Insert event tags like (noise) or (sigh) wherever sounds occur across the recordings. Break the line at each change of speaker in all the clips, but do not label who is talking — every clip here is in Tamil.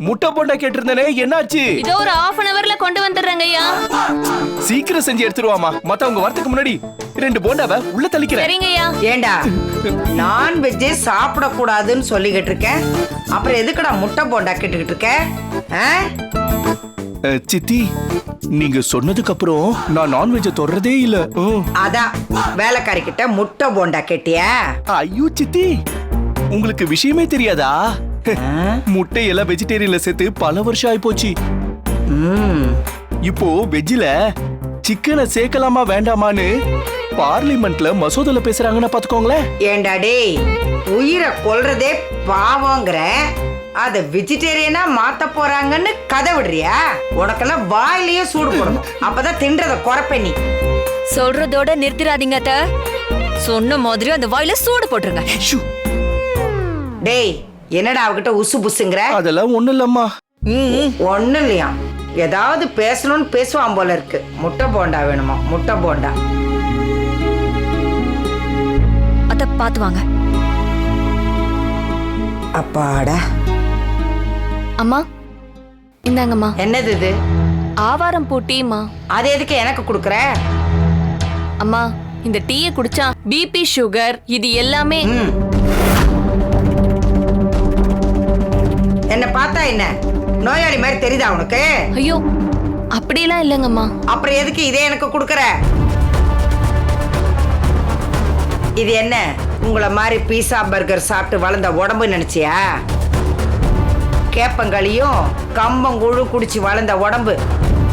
முட்டை போண்டா கேட்டிருந்தனே என்னாச்சு?
இதோ ஒரு half அன் அவர்ல கொண்டு வந்துடுறேங்க ஐயா.
சீக்கிரம் செஞ்சு எடுத்துருவாமா மத்தவங்க வரதுக்கு முன்னாடி ரெண்டு போண்டாவை உள்ள தள்ளிக்கிறேன்.
சரிங்க ஐயா.
ஏண்டா நான்வெஜ்ஜே சாப்பிடக்கூடாதுன்னு சொல்லிக்கிட்டு இருக்கேன் அப்புறம் எதுக்குடா முட்டை போண்டா கேட்டுக்கிட்டு இருக்க? ஆ?
அஹ், சித்தி நீங்க சொன்னதுக்கு அப்புறம் நான் நான்வெஜ்ஜ தொடறதே இல்ல. ம்.
அதான் வேலைக்காரி கிட்ட முட்டை போண்டா கேட்டியா?
ஐயோ சித்தி உங்களுக்கு விஷயமே தெரியாதா? முட்டையெல்லாம் வெஜிடேரியன்ல சேர்த்து பல வருஷம் ஆயிப்போச்சு.
ம்.
இப்போ வெஜ்ஜில சிக்கனை சேர்க்கலாமா வேண்டாமான்னு பார்லிமெண்ட்ல மசோதால பேசுறாங்கன்னு பாத்துக்கோங்களேன்
ஏண்டா டேய் உயிரை கொல்றதே பாவங்கிற அத வெஜிடேரியனா மாத்த போறாங்கன்னு கதை விடுறியா? உனக்கெல்லாம் வாயிலேயே சூடு போடணும். அப்பதான் தின்றத குறைப்ப நீ.
சொல்றதோட நிறுத்திடாதீங்க அத்த. சொன்ன மாதிரி அந்த வாயில சூடு போட்டுருங்க.
ஷூ,
டேய் என்னடா அவகிட்ட உசு புசுங்கிற?
அதெல்லாம் ஒண்ணு இல்லம்மா.
ஒண்ணும் இல்லையா? ஏதாவது பேசணும்னு பேசுவான் போல இருக்கு. முட்டை போண்டா வேணுமா? முட்டை போண்டா.
அத்த பாத்து வாங்க.
அப்பாடா.
அம்மா இந்தாங்கம்மா.
என்னது இது?
ஆவாரம் பூ டீமா
அது எதுக்கு எனக்கு கொடுக்குற?
அம்மா இந்த டீயை குடிச்சா பிபி சுகர் இது எல்லாமே
ம். என்ன பார்த்தா என்ன? நோயாளி மாதிரி தெரியுதா உனக்கு?
ஐயோ அப்படியெல்லாம் இல்லைங்கம்மா.
அப்புறம் எதுக்கு இதே எனக்கு கொடுக்குற? இது என்ன? உங்கள மாதிரி பீஸா பர்கர் சாப்பிட்டு வளர்ந்த உடம்பு நினைச்சியா? கேப்பங்களியும் கம்பங்கூழு குடிச்சு வளர்ந்த உடம்பு.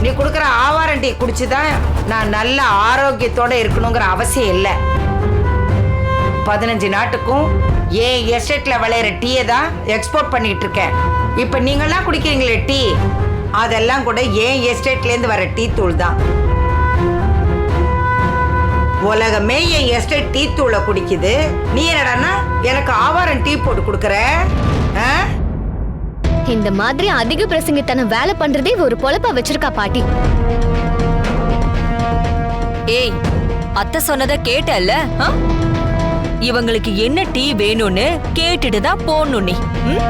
நீ கொடுக்குற ஆவாரம் டீ குடிச்சுதான் நான் நல்ல ஆரோக்கியத்தோட இருக்கணுங்கிற அவசியம் இல்லை. பதினஞ்சு நாட்டுக்கும் ஏன் எஸ்டேட்ல விளையிற டீயை தான் எக்ஸ்போர்ட் பண்ணிட்டு இருக்கேன் இப்ப நீங்கெல்லாம் குடிக்கிறீங்களே டீ? அதெல்லாம் கூட ஏன் எஸ்டேட்ல இருந்து வர டீ தூள் தான். உலகமே என் எஸ்டேட் டீ தூளை குடிக்குது. நீ என்னடான்னா எனக்கு ஆவாரம் டீ போட்டு கொடுக்குற? ஆ?
இந்த மாதிரி அதிக பிரசங்கித்தனம் வேலை பண்றதே ஒரு பொழப்பா வச்சிருக்கா பாட்டி.
ஏய் அத்தை சொன்னத கேட்டல்ல? ஆ? இவங்களுக்கு என்ன டீ வேணும்னு கேட்டுட்டு தான் போடணும் நீ ம்?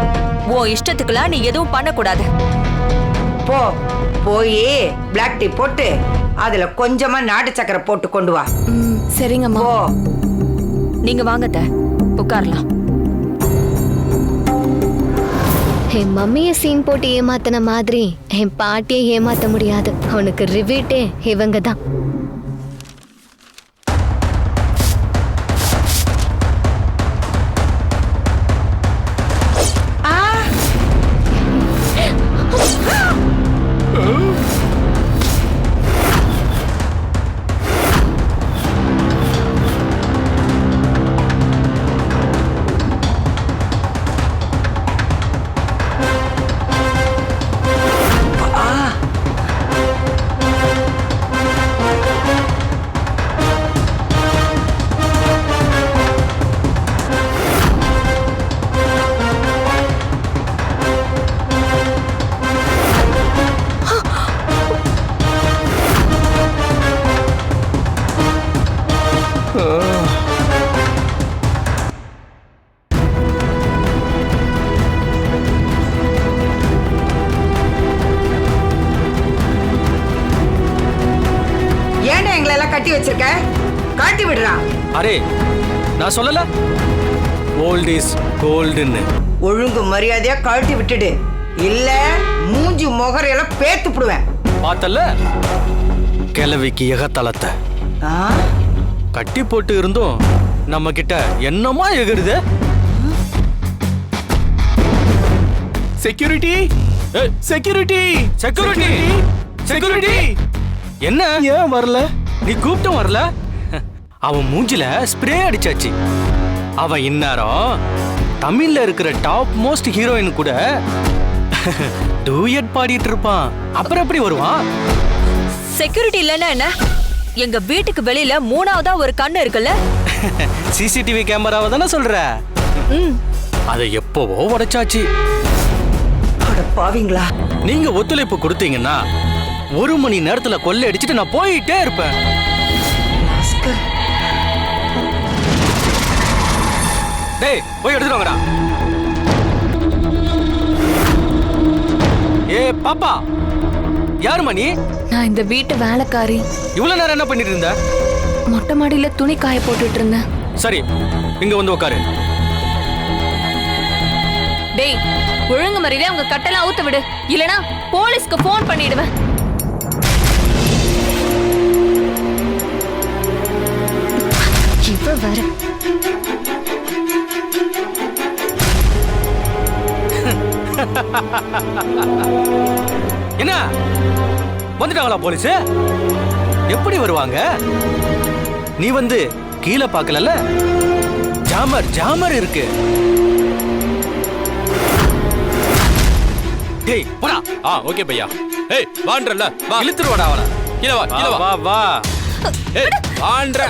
உன் இஷ்டத்துக்குலாம் நீ எதுவும் பண்ணக்கூடாது.
போ போய் பிளாக் டீ போட்டு அதுல கொஞ்சமா நாட்டு சக்கரை போட்டு கொண்டு வா.
ம், சரிங்கம்மா.
போ.
நீங்க வாங்க உட்காரலாம்.
என் மம்மிய சீன் போட்டு ஏமாத்தின மாதிரி என் பாட்டியை ஏமாத்த முடியாது. உனக்கு ரிவீட்டே இவங்க தான்
கட்டி வச்சிருக்க? காட்டி விடுறா.
அரே நான் சொல்லல? ஓல்ட் இஸ் கோல்டுன்னு
ஒழுங்கு மரியாதையா கழட்டி விட்டுடு. இல்ல மூஞ்சி முகரையெல்லாம் பேத்து புடுவேன்.
பார்த்தல கிழவிக்கு எகத்தளத்தை.
ஆ?
கட்டி போட்டு இருந்தும் நம்ம கிட்ட என்னமா எகுறுது
செக்யூரிட்டி செக்யூரிட்டி
Security! Security! என்ன?
ஏன் வரல?
நீ கூப்பிட்டும் வரல? அவன் மூஞ்சில ஸ்ப்ரே அடிச்சாச்சு. அவன் இந்நேரம் தமிழ்ல இருக்கிற டாப் மோஸ்ட் ஹீரோயின் கூட டூயட் பாடிட்டு இருப்பான். அப்புறம் எப்படி வருவான்?
செக்யூரிட்டி இல்லைன்னா என்ன? எங்க வீட்டுக்கு வெளியில மூணாவதா ஒரு கண்ணு இருக்குல்ல?
சிசிடிவி கேமராவை தானே சொல்ற?
ம்.
அதை எப்பவோ உடைச்சாச்சு.
அட பாவிங்களா?
நீங்க ஒத்துழைப்பு கொடுத்தீங்கன்னா ஒரு மணி நேரத்துல கொள்ளை அடிச்சுட்டு நான் போயிட்டே இருப்பேன். டேய் போய் எடுத்துட்டு வாங்கடா. பாப்பா. யாரும்மா நீ?
நான் இந்த வீட்டு வேலைக்காரி.
இவ்வளவு நேரம் என்ன பண்ணிட்டு இருந்த?
மொட்டை மாடியில துணி காய போட்டுட்டு இருந்தேன்.
சரி இங்க வந்து உட்காரு
டேய் ஒழுங்கு மரியாதை உங்க கட்டெல்லாம் அவுத்து விடு. இல்லனா போலீஸ்க்கு ஃபோன் பண்ணிடுவேன்.
வர
என்ன? வந்துட்டாங்களா போலீஸ்? எப்படி வருவாங்க? நீ வந்து கீழே பார்க்கலல்ல? ஜாமர் ஜாமர் இருக்கு. டேய் போடா.
ஆ ஓகே பையா. ஏய் வான்றல்ல. வா.
இழுத்துருவாடா அவன.
கீழ வா கீழ
வா.
வா
வா
ஏய் வான்ற.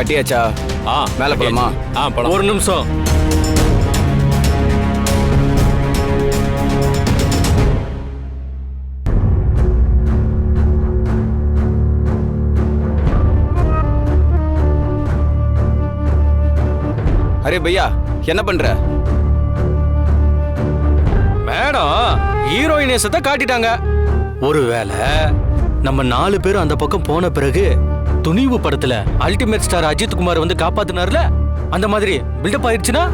கட்டியாச்சா?
ஆ
மேல போலாமா?
ஆ போலாம்.
ஒரு நிமிஷம்.
அரே பையா என்ன பண்ற?
மேடம் ஹீரோயினேசத்தை காட்டிட்டாங்க. ஒருவேளை நம்ம நாலு பேரும் அந்த பக்கம் போன பிறகு துணிவு படத்துல அல்டிமேட் ஸ்டார் அஜித் குமார் வந்து காப்பாத்தினார்ல? அந்த மாதிரி பில்டப் ஆயிடுச்சுன்னா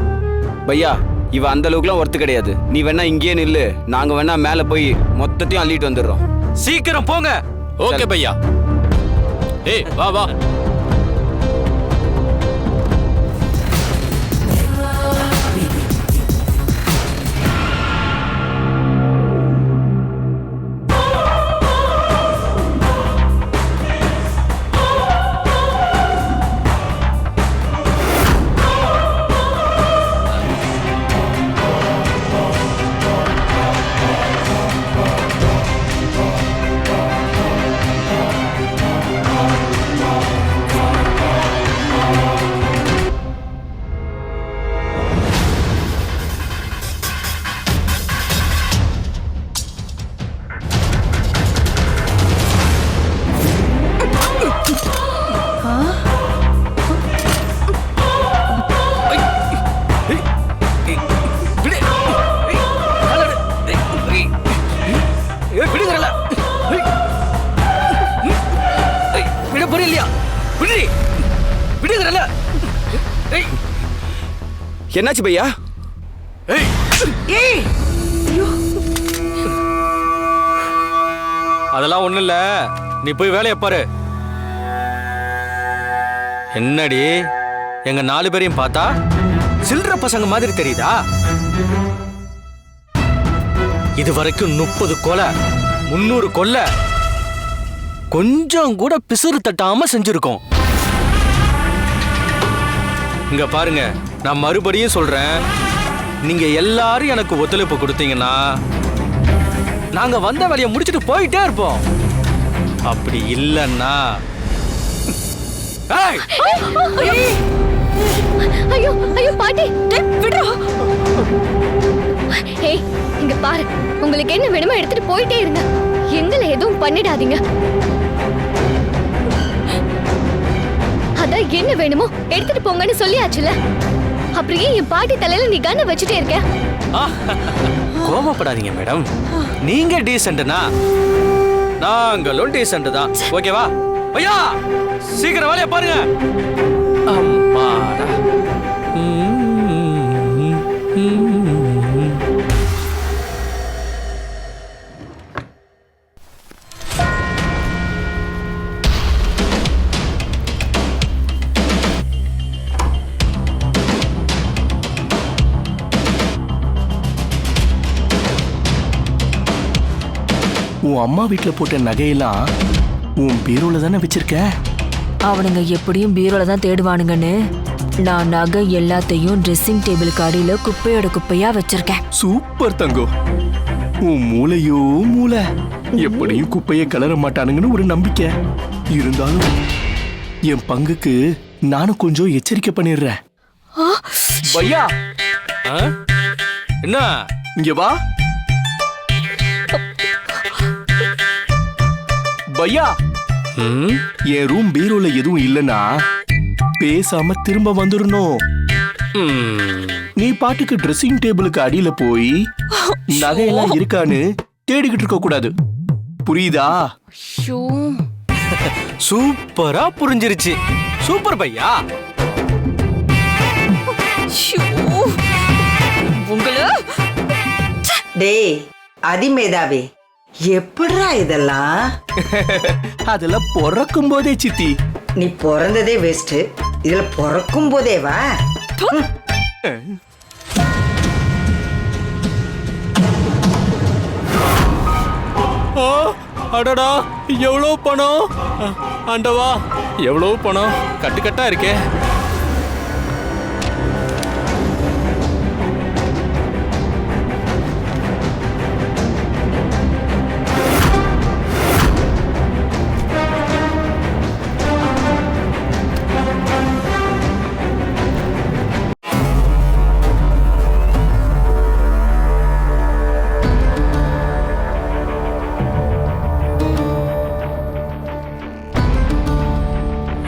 பையா இவ அந்த அளவுக்குலாம் ஒர்த்து கிடையாது. நீ வேணா இங்கேயே நில்லு. நாங்க வேணா மேல போய் மொத்தத்தையும் அள்ளிட்டு வந்துடுறோம்.
சீக்கிரம் போங்க.
ஓகே பையா. ஏய் வா வா.
என்னாச்சு பையா?
அதெல்லாம் ஒண்ணும் இல்ல. நீ போய் வேலையை பாரு. என்னடி? எங்க நாலு பேரையும் பார்த்தா சில்லற பசங்க மாதிரி தெரியுதா? இது வரைக்கும் முப்பது கொலை முன்னூறு கொலை கொஞ்சம் கூட பிசுறு தட்டாம செஞ்சிருக்கோம். இங்க பாருங்க. நான் மறுபடியும் சொல்றேன். நீங்க எல்லாரும் எனக்கு ஒத்துழைப்பு கொடுத்தீங்கன்னா நாங்க வந்த வேலையை முடிச்சுட்டு போயிட்டே இருப்போம். அப்படி இல்லைன்னா
ஐயோ ஐயோ பாட்டி விடுறா. ஏய் இங்க பாரு. உங்களுக்கு என்ன வேணுமோ எடுத்துட்டு போயிட்டே இருங்க. எங்களை எதுவும் பண்ணிடாதீங்க. அதான் என்ன வேணுமோ எடுத்துட்டு போங்கன்னு சொல்லியாச்சுல அப்படியே என் பாட்டி தலையில நீ கண்ணை வச்சுட்டே இருக்க.
கோபப்படாதீங்க மேடம். நீங்க டீசென்ட்னா நாங்களும் டீசென்ட் தான். ஓகேவா? ஐயா சீக்கிரம் வேலையை பாருங்க. அம்மாடா.
உன் அம்மா வீட்ல போட்ட நகையெல்லாம் உன் பீரோல தானே வச்சிருக்க?
அவனுங்க எப்படியும் பீரோல தான் தேடுவானுங்கன்னு. நான் நகை எல்லாத்தையும் ட்ரெஸ்ஸிங் டேபிளுக்கு அடியில குப்பையோட குப்பையா வச்சிருக்கேன்.
சூப்பர் தங்கம் உன் மூளையோ மூளை. எப்படியும் குப்பையை கலர மாட்டானுங்கன்னு ஒரு நம்பிக்கை. இருந்தாலும் என் பங்குக்கு நானும் கொஞ்சம் எச்சரிக்கை பண்ணிடுறேன். பையா.
ஆ? என்ன?
இங்க வா. பையா? என் ரூம் பீரோல எதுவும் இல்லனா பேசாம திரும்ப வந்துடணும். நீ பாட்டுக்கு ட்ரெஸ்ஸிங் டேபிளுக்கு அடியில போய் நகையெல்லாம் இருக்கான்னு தேடிக்கிட்டு இருக்க கூடாது. புரியுதா?
ஷூ
சூப்பரா புரிஞ்சிருச்சு. சூப்பர் பையா.
டேய் அதிமேதாவி எப்படிடா இதெல்லாம்? (laughs)
அதெல்லாம் பிறக்கும் போதே சித்தி.
நீ பிறந்ததே வேஸ்ட் இதுல பிறக்கும் போதே வா.
ஆ, அடடா எவ்வளோ பணம்? அ, ஆண்டவா எவ்வளோ பணம்? கட்டுக்கட்டா இருக்கே.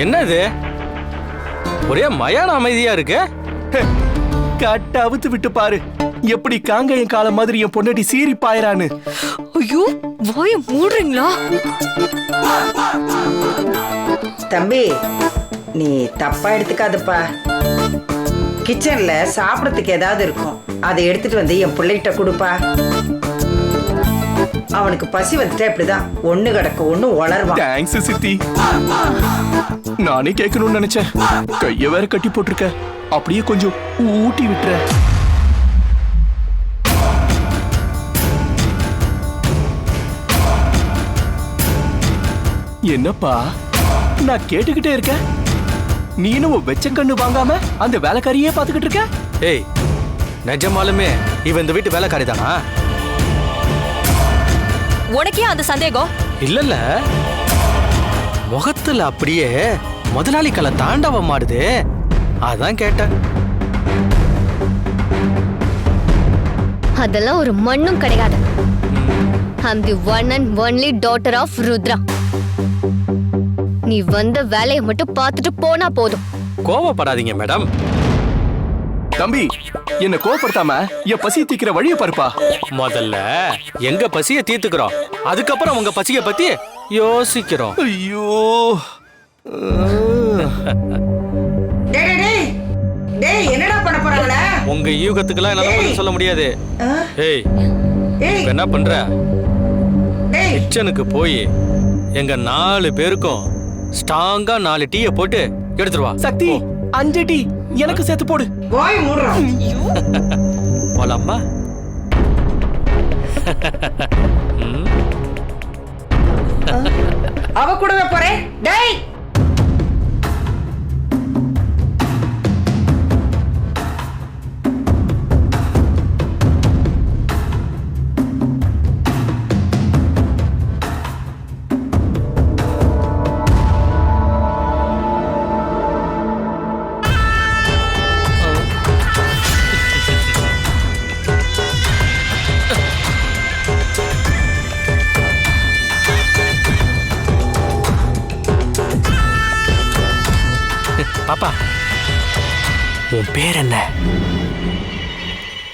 என்ன இது ஒரே மயான அமைதியா இருக்கு?
கட்ட அவுத்து விட்டு பாரு. எப்படி காங்கையன் காலம் மாதிரி என் பொண்டாட்டி சீறி பாயறான்னு.
ஐயோ வாய மூடுறீங்களா?
தம்பி நீ தப்பா எடுத்துக்காதப்பா. கிச்சன்ல சாப்பிடறதுக்கு ஏதாவது இருக்கும். அதை எடுத்துட்டு வந்து என் பிள்ளைகிட்ட கொடுப்பா. அவனுக்கு பசி வந்துட்டா இப்படிதான் ஒண்ணு கிடக்க ஒண்ணு வளருவான்.
தேங்க்ஸ் சித்தி. நானே கேட்கணும்னு நினைச்சேன். கைய வேற கட்டி போட்டிருக்க. அப்படியே கொஞ்சம் ஊட்டி விட்டுற. என்னப்பா? நான் கேட்டுக்கிட்டே இருக்கேன். நீனும் உன் வெச்ச கண்ணு வாங்காம அந்த வேலைக்காரியே பாத்துக்கிட்டு இருக்க?
ஏய் நிஜமாலுமே இவன் இந்த வீட்டு வேலைக்காரி தானா
உனக்கே அந்த சந்தேகம்?
இல்லல்ல. முகத்துல அப்படியே முதலாளி கலை தாண்டவம் மாடுது. அதான் கேட்டேன்.
அதெல்லாம் ஒரு மண்ணும் கிடையாது. I'm the one and only daughter of Rudra நீ வந்த வேலையை மட்டும் பார்த்துட்டு போனா போதும்.
கோவப்படாதீங்க மேடம்.
தம்பி என்ன கோவப்படுத்தாம என் பசி தீக்கிற வழியை பாருப்பா.
முதல்ல எங்க பசிய தீர்த்துக்கிறோம்? அதுக்கப்புறம் உங்க பசிய பத்தி யோசிக்கிறோம்.
ஐயோ. அஹ்.
டேய் டேய், டேய். டேய் என்னடா பண்ண போறாங்களே
உங்க யூகத்துக்கெல்லாம் என்னால பதில் சொல்ல முடியாது. ஏய் என்ன பண்ற? கிச்சனுக்கு போய் எங்க நாலு பேருக்கும் ஸ்ட்ராங்கா நாலு டீயை போட்டு எடுத்துட்டு வா.
சக்தி அஞ்சு டீ எனக்கு சேர்த்து போடு.
வாய் மூடுறான்
போலாமா?
அவ கூடவே போறேன். டேய்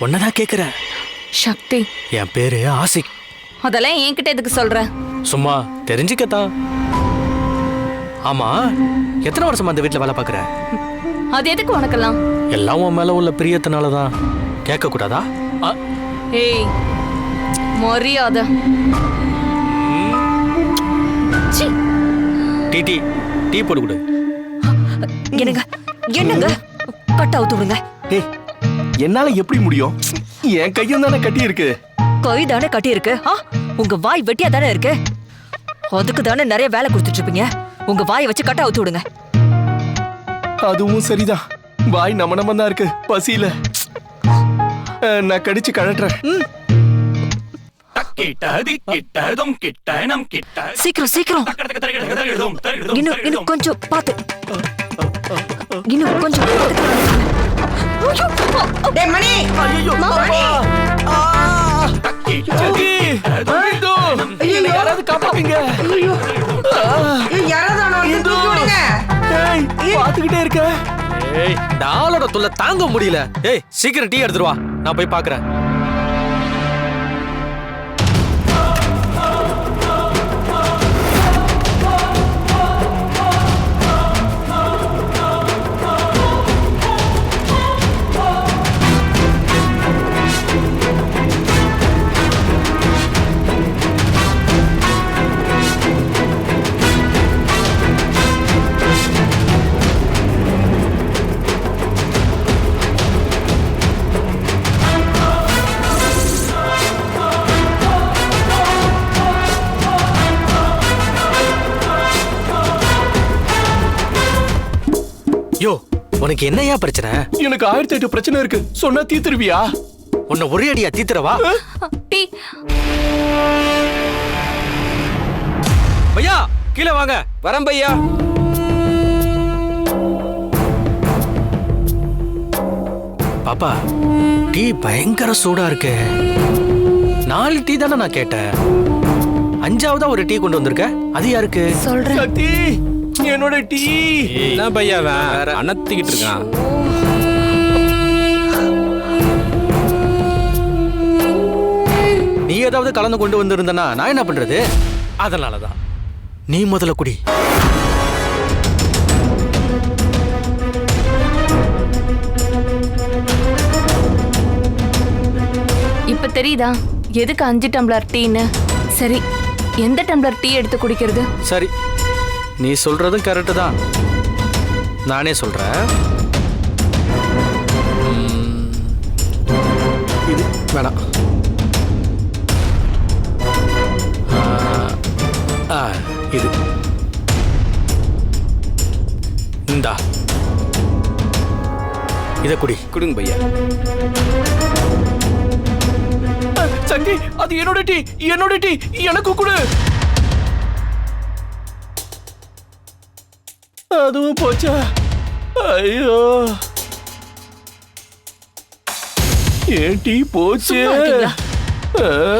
உன்னதான் கேக்குறேன்
சக்தி.
என் பேரு ஆசிக்.
அதெல்லாம் என்கிட்ட எதுக்கு சொல்ற?
சும்மா தெரிஞ்சுக்கத்தான் ஆமா எத்தனை வருஷமா அந்த வீட்ல வேலை பார்க்குற
அது எதுக்கு உனக்கெல்லாம்?
எல்லாம் உன் மேல உள்ள பிரியத்தினால தான் கேட்க கூடாதா
ஏய் மரியாதை.
Tea tea. டீ போட்டு கொடு.
என்னங்க? என்னங்க? கட்ட அவுத்து விடுங்க.
டேய் என்னால எப்படி முடியும்? என் கையும் தானே கட்டி இருக்கு
கை தானே கட்டி இருக்கு உங்க வாய் வெட்டியா தானே இருக்கு? அதுக்கு தானே நிறைய வேலை கொடுத்துட்டு இருப்பீங்க உங்க வாயை வச்சு கட்ட அவுத்து விடுங்க.
அதுவும் சரிதான். வாய் நம்ம நம்ம தான் இருக்கு. பசியில. நான் கடிச்சு கழட்டுறேன்.
சீக்கிரம் சீக்கிரம். இன்னும் இன்னும் கொஞ்சம் பாத்து இன்னும் கொஞ்சம்
டேய் மணி. மணி.
சக்தி இந்து, என்னை யாராவது காப்பாத்துங்க.
ஐயோ யாராவது அவனை வந்து. தூக்கி விடுங்க
ஏய், பாத்துக்கிட்டே இருக்க.
ஏய் இந்த ஆளோட தொல்லை தாங்க முடியல. ஏய் சீக்கிரம் டீ எடுத்துட்டு வா. நான் போய் பாக்குறேன் உனக்கு என்னையா பிரச்சனை?
எனக்கு ஆயிரத்தி எட்டு பிரச்சனை இருக்கு. சொன்னா தீத்துருவியா?
உன்னை ஒரே அடியா தீத்துறவா?
டீ
ஐயா கீழே வாங்க.
வரேன் பையா.
பாப்பா டீ பயங்கர சூடா இருக்கு. நாலு டீ தானே நான் கேட்டேன். அஞ்சாவதா ஒரு டீ கொண்டு வந்திருக்க? அது யாருக்கு?
சொல்றேன்.
என்னோட டீ.
என்ன பையா வேற. அனத்திக்கிட்டு இருக்கான்.
நீ ஏதாவது கலந்து கொண்டு வந்திருந்தனா நான் என்ன பண்றது? அதனாலதான். நீ முதல்ல குடி.
இப்ப தெரியுதா? எதுக்கு அஞ்சு டம்ளர் டீன்னு? சரி எந்த டம்ளர் டீ எடுத்து குடிக்கிறது?
சரி நீ சொல்றதும் கரெக்டு தான். நானே சொல்றேன். இது வேணாம். ஆ, இது. இந்தா. இத குடி.
கொடுங்க பையா.
சக்தி அது என்னோட டீ என்னோட டீ எனக்கு கொடு. அதுவும் போச்சா? ஐயோ. ஏன் டீ போச்சு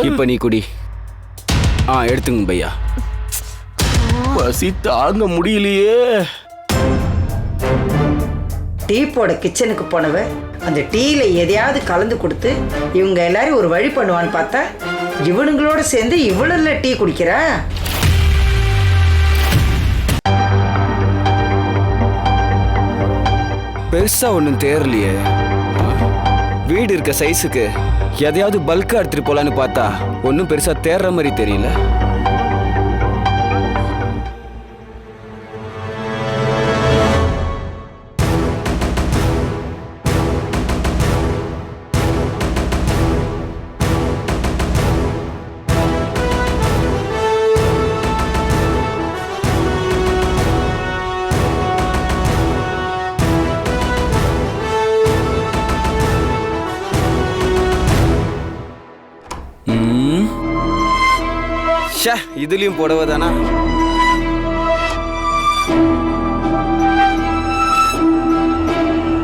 இப்ப நீ குடி. ஆ எடுத்துங்க பையா.
பசி தாங்க முடியலையே.
டீ போட கிச்சனுக்கு போனவ அந்த டீல எதையாவது கலந்து கொடுத்து இவங்க எல்லாரும் ஒரு வழி பண்ணுவான்னு பார்த்தா இவனுங்களோட சேர்ந்து இவ்வளவுல டீ குடிக்கிறா?
பெருசா ஒன்றும் தேரலையே. வீடு இருக்க சைஸுக்கு எதையாவது பல்கா எடுத்துட்டு போலான்னு பார்த்தா ஒன்றும் பெருசா தேர்ற மாதிரி தெரியல. ஷே இதுலயும் புடவை தானா?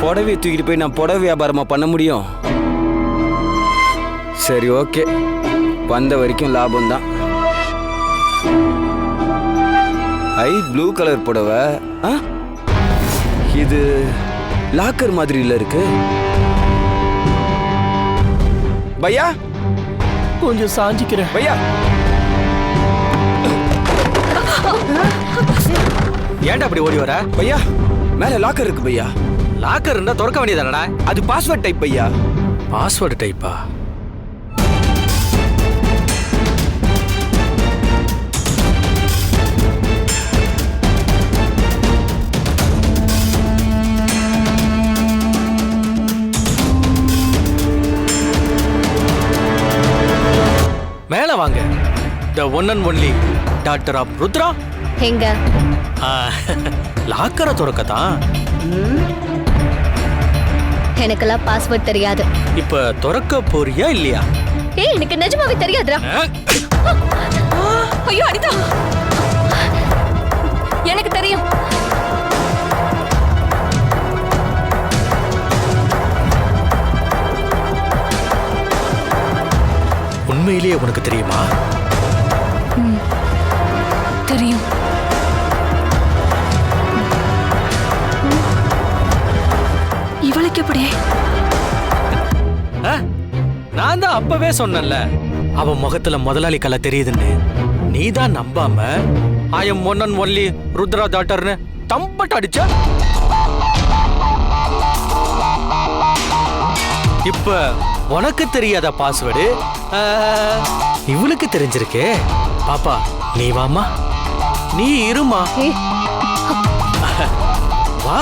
புடவையை தூக்கிட்டு போய் நான் புடவை வியாபாரமா பண்ண முடியும்? சரி ஓகே. வந்த வரைக்கும் லாபம் தான் ஐ ப்ளூ கலர் புடவை. ஆ? இது லாக்கர் மாதிரி இல்ல இருக்கு. பையா?
கொஞ்சம் சாஞ்சிக்கிறேன்.
பையா?
ஏன்டா அப்படி ஓடி வர?
பையா மேல லாக்கர் இருக்கு பையா.
லாக்கர் இருந்தா திறக்க வேண்டியதானடா
அது பாஸ்வேர்ட் டைப் பையா?
பாஸ்வேர்டு டைப்பா மேல வாங்க. The one and only doctor of Rudra
எங்க?
லாக்கரை திறக்கத்தான்
எனக்கெல்லாம் பாஸ்வேர்ட் தெரியாது.
இப்ப திறக்க போறியா இல்லையா?
ஏய் எனக்கு நிஜமாவே தெரியாதுடா.
ஐயோ அனிதா. எனக்கு தெரியும்.
உண்மையிலேயே உனக்கு தெரியுமா?
தெரியும். இவளுக்கு எப்படி
நான் தான் அப்பவே சொன்னேன்ல. அவ முகத்துல முதலாளி கலை தெரியுதுன்னு. நீ தான் நம்பாம I am one and only Rudra டாட்டர்னு தம்பட்ட அடிச்ச? இப்ப உனக்கு தெரியாத பாஸ்வேர்டு இவளுக்கு தெரிஞ்சிருக்கே. பாப்பா நீ வாமா நீ இருமா? வா.